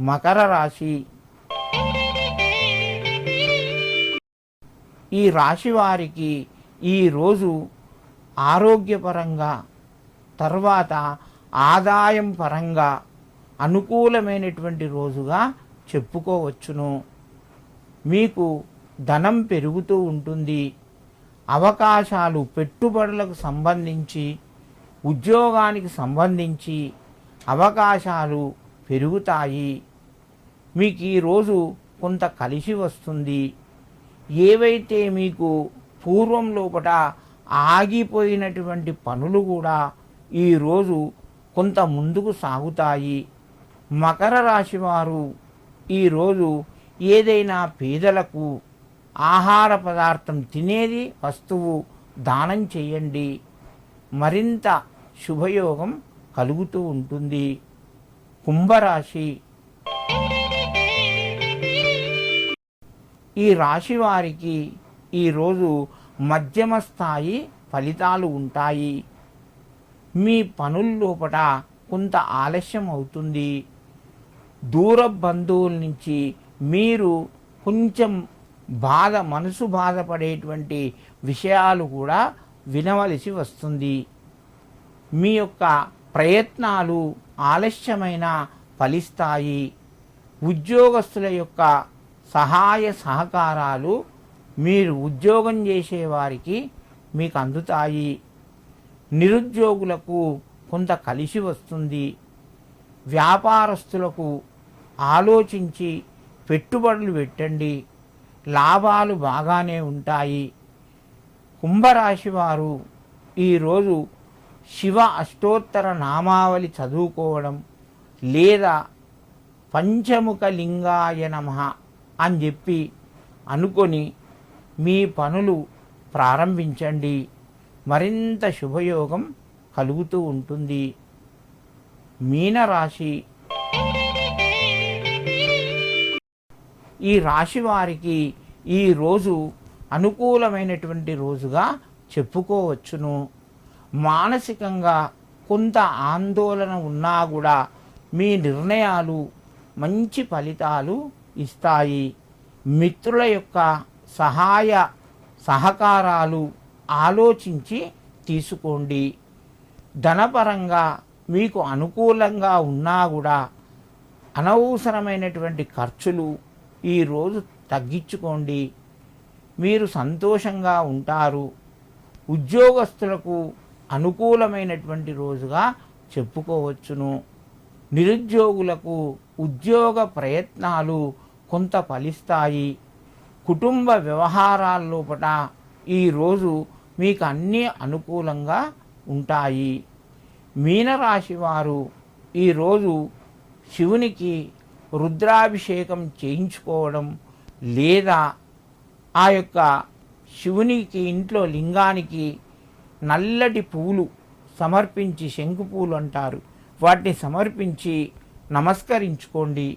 మకర రాశి. ఈ రాశి వారికి ఈరోజు ఆరోగ్యపరంగా తర్వాత ఆదాయం పరంగా అనుకూలమైనటువంటి రోజుగా చెప్పుకోవచ్చును. మీకు ధనం పెరుగుతూ ఉంటుంది. అవకాశాలు పెట్టుబడులకు సంబంధించి ఉద్యోగానికి సంబంధించి అవకాశాలు పెరుగుతాయి. మీకు ఈరోజు కొంత కలిసి వస్తుంది. ఏవైతే మీకు పూర్వం లోపట ఆగిపోయినటువంటి పనులు కూడా ఈరోజు కొంత ముందుకు సాగుతాయి. మకర రాశి వారు ఈరోజు ఏదైనా పేదలకు ఆహార పదార్థం తినేది వస్తువు దానం చేయండి. మరింత శుభయోగం కలుగుతూ ఉంటుంది. కుంభరాశి ఈ రాశి వారికి ఈరోజు మధ్యమ స్థాయి ఫలితాలు ఉంటాయి. మీ పనుల లోపల కొంత ఆలస్యం అవుతుంది. దూర బంధువుల నుంచి మీరు కొంచెం బాధ మనసు బాధపడేటువంటి విషయాలు కూడా వినవలసి వస్తుంది. మీ యొక్క ప్రయత్నాలు ఆలస్యమైన ఫలిస్తాయి. ఉద్యోగస్తుల యొక్క సహాయ సహకారాలు మీరు ఉద్యోగం చేసేవారికి మీకు అందుతాయి. నిరుద్యోగులకు కొంత కలిసి వస్తుంది. వ్యాపారస్తులకు ఆలోచించి పెట్టుబడులు పెట్టండి. లాభాలు బాగానే ఉంటాయి. కుంభరాశి వారు ఈరోజు శివ అష్టోత్తర నామావళి చదువుకోవడం లేదా పంచముఖ లింగాయ నమ అని చెప్పి అనుకొని మీ పనులు ప్రారంభించండి. మరింత శుభయోగం కలుగుతూ ఉంటుంది. మీనరాశి. ఈ రాశి వారికి ఈ రోజు అనుకూలమైనటువంటి రోజుగా చెప్పుకోవచ్చును. మానసికంగా కొంత ఆందోళన ఉన్నా కూడా మీ నిర్ణయాలు మంచి ఫలితాలు ఇస్తాయి. మిత్రుల యొక్క సహాయ సహకారాలు ఆలోచించి తీసుకోండి. ధనపరంగా మీకు అనుకూలంగా ఉన్నా కూడా అనవసరమైనటువంటి ఖర్చులు ఈరోజు తగ్గించుకోండి. మీరు సంతోషంగా ఉంటారు. ఉద్యోగస్తులకు అనుకూలమైనటువంటి రోజుగా చెప్పుకోవచ్చును. నిరుద్యోగులకు ఉద్యోగ ప్రయత్నాలు కొంత ఫలిస్తాయి. కుటుంబ వ్యవహారాల లోపట ఈరోజు మీకు అన్నీ అనుకూలంగా ఉంటాయి. మీనరాశి వారు ఈరోజు శివునికి రుద్రాభిషేకం చేయించుకోవడం లేదా ఆ యొక్క శివునికి ఇంట్లో లింగానికి నల్లటి పూలు సమర్పించి శంకు పూలు అంటారు. వాటిని సమర్పించి నమస్కరించుకోండి.